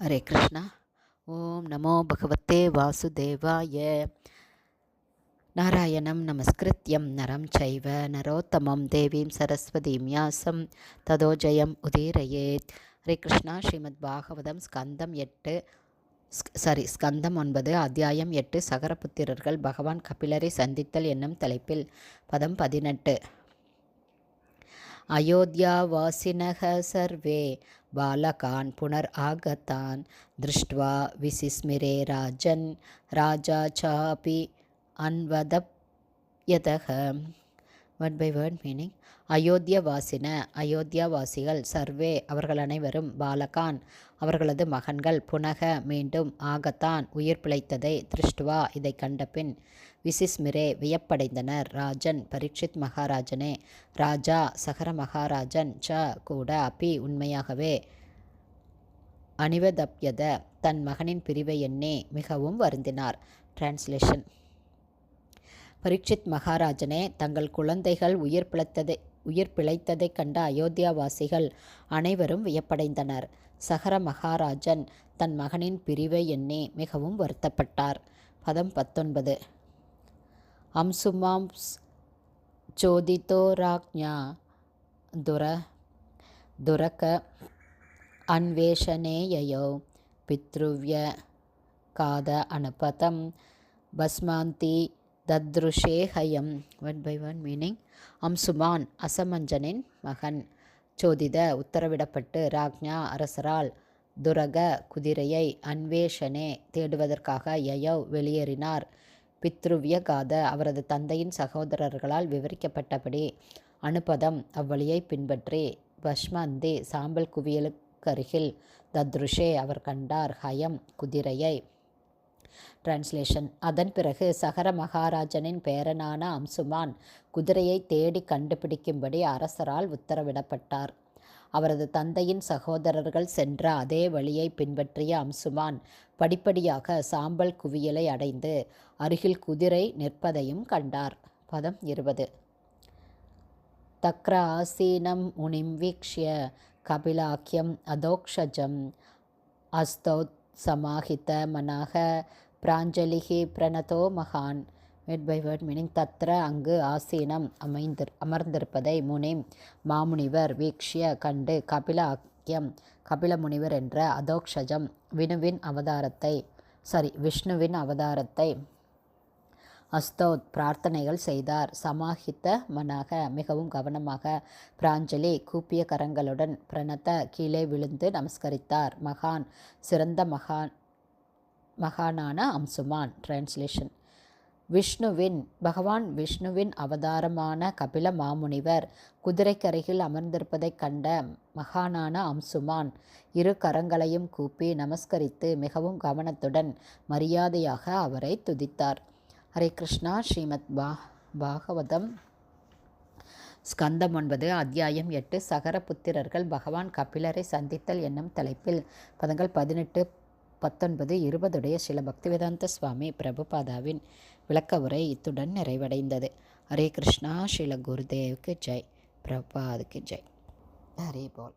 ஹரே கிருஷ்ணா. ஓம் நமோ பகவத்தே வாசுதேவாய. நாராயணம் நமஸ்கிருத்யம் நரம் சைவ நரோத்தமம் தேவீம் சரஸ்வதீம் யாசம். ததோ ஜெயம் உதீரயேத். ஹரே கிருஷ்ணா. ஸ்ரீமத் பாகவதம் ஸ்கந்தம் எட்டு சாரி ஸ்கந்தம் ஒன்பது அத்தியாயம் எட்டு சகரபுத்திரர்கள் பகவான் கபிலரை சந்தித்தல் என்னும் தலைப்பில். பதம் பதினெட்டு. अयोध्यावासिनः सर्वे बालकान् पुनरागतान् दृष्ट्वा विसिस्मिरे राजन् राजा चापि अन्वदप्यतः வேர்ட் பை வேர்ட் மீனிங் அயோத்தியவாசின அயோத்தியாவாசிகள் சர்வே அவர்கள் அனைவரும் பாலகான் அவர்களது மகன்கள் புனக மீண்டும் ஆகத்தான் உயிர் பிழைத்ததை திருஷ்டுவா இதை கண்டபின் விசிஸ்மிரே வியப்படைந்தனர். ராஜன் பரீட்சித் மகாராஜனே ராஜா சகர மகாராஜன் ச கூட அப்பி உண்மையாகவே அணிவதப்யத தன் மகனின் பிரிவை எண்ணே மிகவும் வருந்தினார். டிரான்ஸ்லேஷன் பரீட்சித் மகாராஜனே தங்கள் குழந்தைகள் உயிர் பிழைத்ததை உயிர் பிழைத்ததைக் கண்ட அயோத்தியாவாசிகள் அனைவரும் வியப்படைந்தனர். சகர மகாராஜன் தன் மகனின் பிரிவை எண்ணி மிகவும் வருத்தப்பட்டார். பதம் பத்தொன்பது. அம்சுமாம்ஸ் சோதித்தோ துர துரக அன்வேஷனேயோ பித்ருவ்ய காத அனுபதம் பஸ்மாந்தி தத்ருஷே ஹயம். One by one meaning Amshuman அசமஞ்சனின் மகன். சோதித உத்தரவிடப்பட்டு ராக்ஞா அரசரால் துரக குதிரையை அன்வேஷனே தேடுவதற்காக யயவ் வெளியேறினார். பித்ருவியகாத அவரது தந்தையின் சகோதரர்களால் விவரிக்கப்பட்டபடி அனுபதம் அவ்வழியை பின்பற்றி பஷ்மந்தி சாம்பல் குவியலுக்கருகில் தத்ருஷே அவர் கண்டார் ஹயம் குதிரையை டிரான்ஸ்லேஷன் அதன் பிறகு சகர மகாராஜனின் பேரனான அம்சுமான் குதிரையை தேடி கண்டுபிடிக்கும்படி அரசரால் உத்தரவிடப்பட்டார். அவரது தந்தையின் சகோதரர்கள் சென்ற அதே வழியை பின்பற்றிய அம்சுமான் படிப்படியாக சாம்பல் குவியலை அடைந்து அருகில் குதிரை நிற்பதையும் கண்டார். பதம் இருபது. தக்ர ஆசீனம் முனிம் வீக்ஷிய கபிலாக்கியம் அதோக்ஷஜம் அஸ்தௌத் சமாஹித மனாக பிராஞ்சலிகி பிரணதோ மகான். மிட் பை வேர்ட் மீனிங் தத்ர அங்கு ஆசீனம் அமைந்திரு அமர்ந்திருப்பதை முனி மாமுனிவர் வீக்ஷிய கண்டு கபில ஆக்கியம். கபில முனிவர் என்ற அதோக்ஷஜம் வினுவின் அவதாரத்தை சாரி விஷ்ணுவின் அவதாரத்தை அஸ்தோத் பிரார்த்தனைகள் செய்தார். சமாஹித்த மனாக மிகவும் கவனமாக பிராஞ்சலி கூப்பிய கரங்களுடன் பிரணத கீழே விழுந்து நமஸ்கரித்தார். மகான் சிறந்த மகான் மகானான அம்சுமான் டிரான்ஸ்லேஷன் விஷ்ணுவின் பகவான் விஷ்ணுவின் அவதாரமான கபில மாமுனிவர் குதிரைக்கரையில் அமர்ந்திருப்பதைக் கண்ட மகானான அம்சுமான் இரு கரங்களையும் கூப்பி நமஸ்கரித்து மிகவும் கவனத்துடன் மரியாதையாக அவரை துதித்தார். ஹரே கிருஷ்ணா ஸ்ரீமத் பா பாகவதம். ஸ்கந்தம் ஒன்பது அத்தியாயம் எட்டு. சகர புத்திரர்கள் பகவான் கபிலரை சந்தித்தல் என்னும் தலைப்பில் பதங்கள் பதினெட்டு பத்தொன்பது இருபதுடைய சில பக்திவேதாந்த சுவாமி பிரபுபாதாவின் விளக்க உரை இத்துடன் நிறைவடைந்தது. ஹரே கிருஷ்ணா ஸ்ரீல குருதேவுக்கு ஜெய். பிரபாதுக்கு ஜெய். ஹரே போல்.